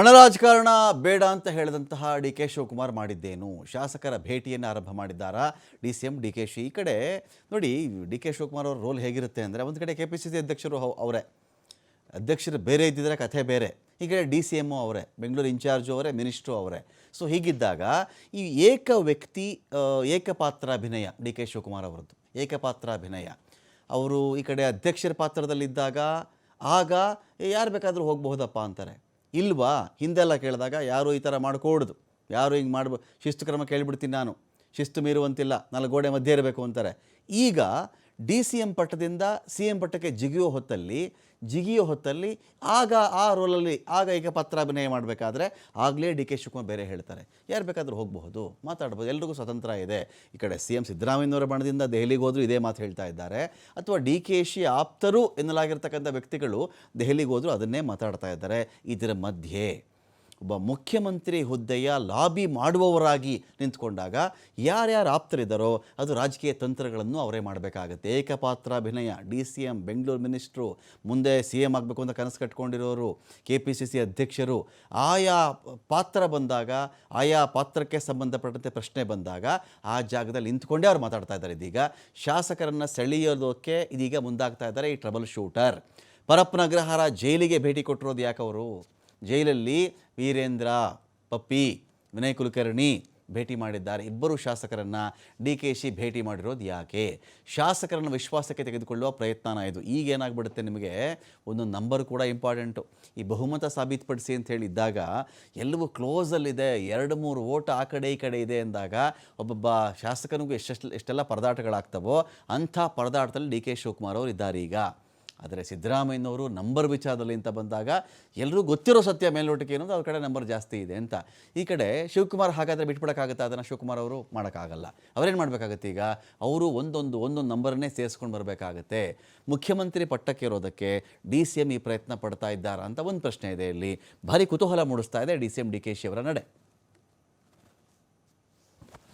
ಹಣ ರಾಜಕಾರಣ ಬೇಡ ಅಂತ ಹೇಳಿದಂತಹ ಡಿ ಕೆ ಶಿವಕುಮಾರ್ ಮಾಡಿದ್ದೇನು? ಶಾಸಕರ ಭೇಟಿಯನ್ನು ಆರಂಭ ಮಾಡಿದ್ದಾರಾ? D C M, D K Shi ಈ ಕಡೆ ನೋಡಿ, ಡಿ ಕೆ ಶಿವಕುಮಾರ್ ಅವ್ರ ರೋಲ್ ಹೇಗಿರುತ್ತೆ ಅಂದರೆ ಒಂದು ಕಡೆ ಕೆ ಪಿ ಸಿ ಸಿ ಅಧ್ಯಕ್ಷರು ಅವರೇ. ಅಧ್ಯಕ್ಷರು ಬೇರೆ ಇದ್ದಿದ್ರೆ ಕಥೆ ಬೇರೆ. ಈ ಕಡೆ ಡಿ ಸಿ ಎಮ್ಮು ಅವರೇ, ಬೆಂಗಳೂರು ಇನ್ಚಾರ್ಜು ಅವರೇ, ಮಿನಿಸ್ಟ್ರು ಅವರೇ. ಸೊ ಹೀಗಿದ್ದಾಗ ಈ ಏಕ ವ್ಯಕ್ತಿ ಏಕಪಾತ್ರ ಅಭಿನಯ ಡಿ ಕೆ ಶಿವಕುಮಾರ್ ಅವರದ್ದು. ಏಕಪಾತ್ರ ಅಭಿನಯ. ಅವರು ಈ ಕಡೆ ಅಧ್ಯಕ್ಷರ ಪಾತ್ರದಲ್ಲಿದ್ದಾಗ ಆಗ ಯಾರು ಬೇಕಾದರೂ ಹೋಗಬಹುದಪ್ಪ ಅಂತಾರೆ. ಇಲ್ವಾ? ಹಿಂದೆಲ್ಲ ಕೇಳಿದಾಗ ಯಾರು ಈ ಥರ ಮಾಡ್ಕೋಡ್ದು. ಯಾರು ಹಿಂಗೆ ಮಾಡ್ಬೋ, ಶಿಸ್ತು ಕ್ರಮ ಕೇಳಿಬಿಡ್ತೀನಿ ನಾನು. ಶಿಸ್ತು ಮೀರುವಂತಿಲ್ಲ. ನಾಲ್ಕು ಗೋಡೆ ಮಧ್ಯೆ ಇರಬೇಕು ಅಂತಾರೆ. ಈಗ ಡಿ ಸಿ ಎಂ ಪಟ್ಟದಿಂದ ಸಿ ಎಂ ಪಟ್ಟಕ್ಕೆ ಜಿಗಿಯೋ ಹೊತ್ತಲ್ಲಿ ಜಿಗಿಯೋ ಹೊತ್ತಲ್ಲಿ ಆಗ ಆ ರೋಲಲ್ಲಿ ಆಗ ಈಗ ಪತ್ರಾಭಿನಯ ಮಾಡಬೇಕಾದ್ರೆ ಆಗಲೇ ಡಿ ಕೆ ಶಿವಕುಮಾರ್ ಬೇರೆ ಹೇಳ್ತಾರೆ. ಯಾರು ಬೇಕಾದರೂ ಹೋಗಬಹುದು, ಮಾತಾಡ್ಬೋದು, ಎಲ್ರಿಗೂ ಸ್ವತಂತ್ರ ಇದೆ. ಈ ಕಡೆ ಸಿ ಎಂ ಸಿದ್ದರಾಮಯ್ಯನವರ ಬಣದಿಂದ ದೆಹಲಿಗೆ ಹೋದರೂ ಇದೇ ಮಾತು ಹೇಳ್ತಾ ಇದ್ದಾರೆ. ಅಥವಾ ಡಿ ಕೆ ಶಿ ಆಪ್ತರು ಎನ್ನಲಾಗಿರ್ತಕ್ಕಂಥ ವ್ಯಕ್ತಿಗಳು ದೆಹಲಿಗೆ ಹೋದರೂ ಅದನ್ನೇ ಮಾತಾಡ್ತಾ ಇದ್ದಾರೆ. ಇದರ ಮಧ್ಯೆ ಒಬ್ಬ ಮುಖ್ಯಮಂತ್ರಿ ಹುದ್ದೆಯ ಲಾಬಿ ಮಾಡುವವರಾಗಿ ನಿಂತ್ಕೊಂಡಾಗ ಯಾರ್ಯಾರು ಆಪ್ತರಿದ್ದಾರೋ ಅದು ರಾಜಕೀಯ ತಂತ್ರಗಳನ್ನು ಅವರೇ ಮಾಡಬೇಕಾಗತ್ತೆ. ಏಕಪಾತ್ರಾಭಿನಯ D C M, Bengaluru minister, ಮುಂದೆ ಸಿ ಎಂ ಆಗಬೇಕು ಅಂತ ಕನಸು ಕಟ್ಕೊಂಡಿರೋರು, ಕೆ ಪಿ ಸಿ ಸಿ ಅಧ್ಯಕ್ಷರು, ಆಯಾ ಪಾತ್ರ ಬಂದಾಗ, ಆಯಾ ಪಾತ್ರಕ್ಕೆ ಸಂಬಂಧಪಟ್ಟಂತೆ ಪ್ರಶ್ನೆ ಬಂದಾಗ ಆ ಜಾಗದಲ್ಲಿ ನಿಂತ್ಕೊಂಡೇ ಅವ್ರು ಮಾತಾಡ್ತಾ ಇದ್ದಾರೆ. ಇದೀಗ ಶಾಸಕರನ್ನು ಸೆಳೆಯೋದಕ್ಕೆ ಇದೀಗ ಮುಂದಾಗ್ತಾ ಇದ್ದಾರೆ ಈ ಟ್ರಬಲ್ ಶೂಟರ್. ಪರಪ್ಪನ ಅಗ್ರಹಾರ ಜೈಲಿಗೆ ಭೇಟಿ ಕೊಟ್ಟಿರೋದು ಯಾಕವರು? ಜೈಲಲ್ಲಿ ವೀರೇಂದ್ರ, ಪಪ್ಪಿ, ವಿನಯ್ ಕುಲಕರ್ಣಿ ಭೇಟಿ ಮಾಡಿದ್ದಾರೆ. ಇಬ್ಬರು ಶಾಸಕರನ್ನು ಡಿ ಕೆ ಶಿ ಭೇಟಿ ಮಾಡಿರೋದು ಯಾಕೆ? ಶಾಸಕರನ್ನು ವಿಶ್ವಾಸಕ್ಕೆ ತೆಗೆದುಕೊಳ್ಳುವ ಪ್ರಯತ್ನನ ಇದು. ಈಗ ಏನಾಗ್ಬಿಡುತ್ತೆ ನಿಮಗೆ? ಒಂದು ನಂಬರ್ ಕೂಡ ಇಂಪಾರ್ಟೆಂಟು ಈ ಬಹುಮತ ಸಾಬೀತುಪಡಿಸಿ ಅಂತ ಹೇಳಿದ್ದಾಗ ಎಲ್ಲವೂ ಕ್ಲೋಸಲ್ಲಿದೆ ಎರಡು ಮೂರು ಓಟ್ ಆ ಕಡೆ ಈ ಕಡೆ ಇದೆ ಅಂದಾಗ ಒಬ್ಬೊಬ್ಬ ಶಾಸಕನಿಗೂ ಎಷ್ಟೆಷ್ಟು, ಎಷ್ಟೆಲ್ಲ ಪರದಾಟಗಳಾಗ್ತವೋ ಅಂಥ ಪರದಾಟದಲ್ಲಿ ಡಿ ಕೆ ಶಿವಕುಮಾರ್ ಅವರು ಇದ್ದಾರೆ ಈಗ. ಆದರೆ ಸಿದ್ದರಾಮಯ್ಯನವರು ನಂಬರ್ ವಿಚಾರದಲ್ಲಿ ಅಂತ ಬಂದಾಗ ಎಲ್ಲರೂ ಗೊತ್ತಿರೋ ಸತ್ಯ ಮೇಲ್ನೋಟಕ್ಕೆ ಏನಂದ್ರೆ ಅವ್ರ ಕಡೆ ನಂಬರ್ ಜಾಸ್ತಿ ಇದೆ ಅಂತ. ಈ ಕಡೆ ಶಿವಕುಮಾರ್ ಹಾಗಾದರೆ ಬಿಟ್ಬಿಡೋಕ್ಕಾಗತ್ತಾ ಅದನ್ನು ಶಿವಕುಮಾರ್ ಅವರು ಮಾಡೋಕ್ಕಾಗಲ್ಲ. ಅವರೇನು ಮಾಡಬೇಕಾಗತ್ತೆ ಈಗ? ಅವರು ಒಂದೊಂದು ಒಂದೊಂದು ನಂಬರನ್ನೇ ಸೇರಿಸ್ಕೊಂಡು ಬರಬೇಕಾಗತ್ತೆ. ಮುಖ್ಯಮಂತ್ರಿ ಪಟ್ಟಕ್ಕೆ ಇರೋದಕ್ಕೆ ಡಿ ಸಿ ಎಂ ಈ ಪ್ರಯತ್ನ ಪಡ್ತಾ ಇದ್ದಾರಾ ಅಂತ ಒಂದು ಪ್ರಶ್ನೆ ಇದೆ ಇಲ್ಲಿ. ಭಾರಿ ಕುತೂಹಲ ಮೂಡಿಸ್ತಾ ಇದೆ D C M, D K Shi ಅವರ ನಡೆ.